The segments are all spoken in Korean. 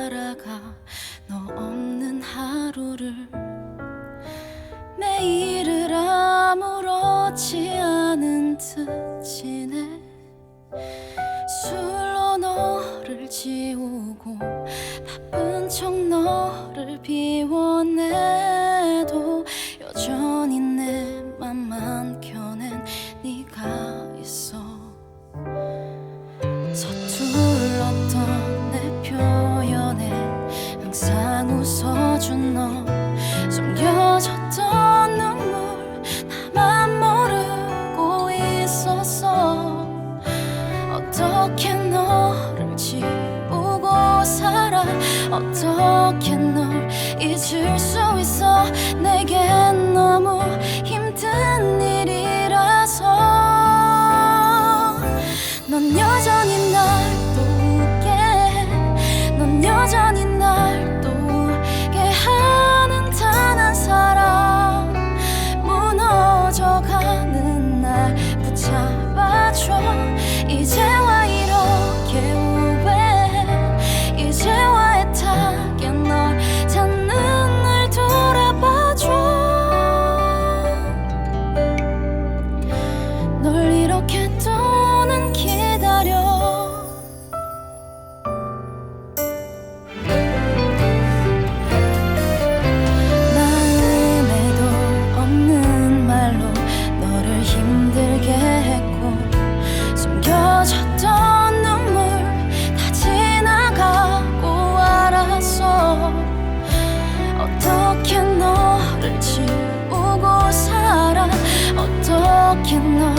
살아가. 너 없는 하루를 매일을 아무렇지 않은 듯 지내. 술로 너를 지우고 바쁜 척 너를 비워. 어떻게 너를 지우고 살아? 어떻게 널 잊을 수 있어? 내 어떻게 널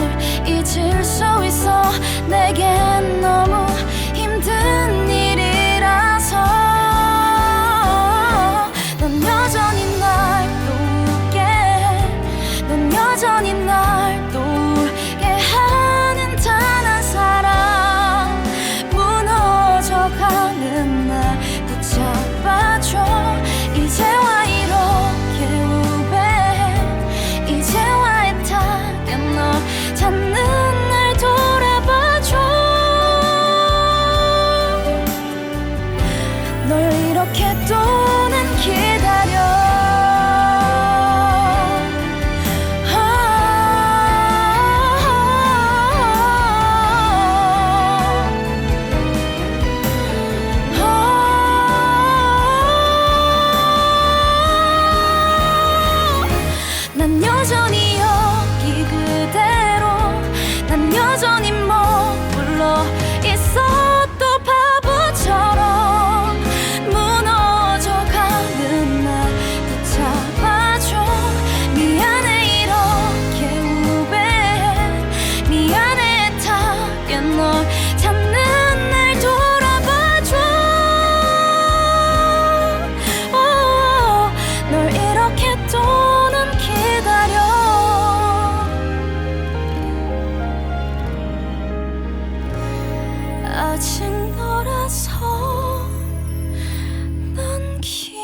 잊을 수 있어. 내겐 너무 힘든 일이라서. 넌 여전히 날 또 웃게. 해넌 여전히 날 같은 너라서 난 기다려.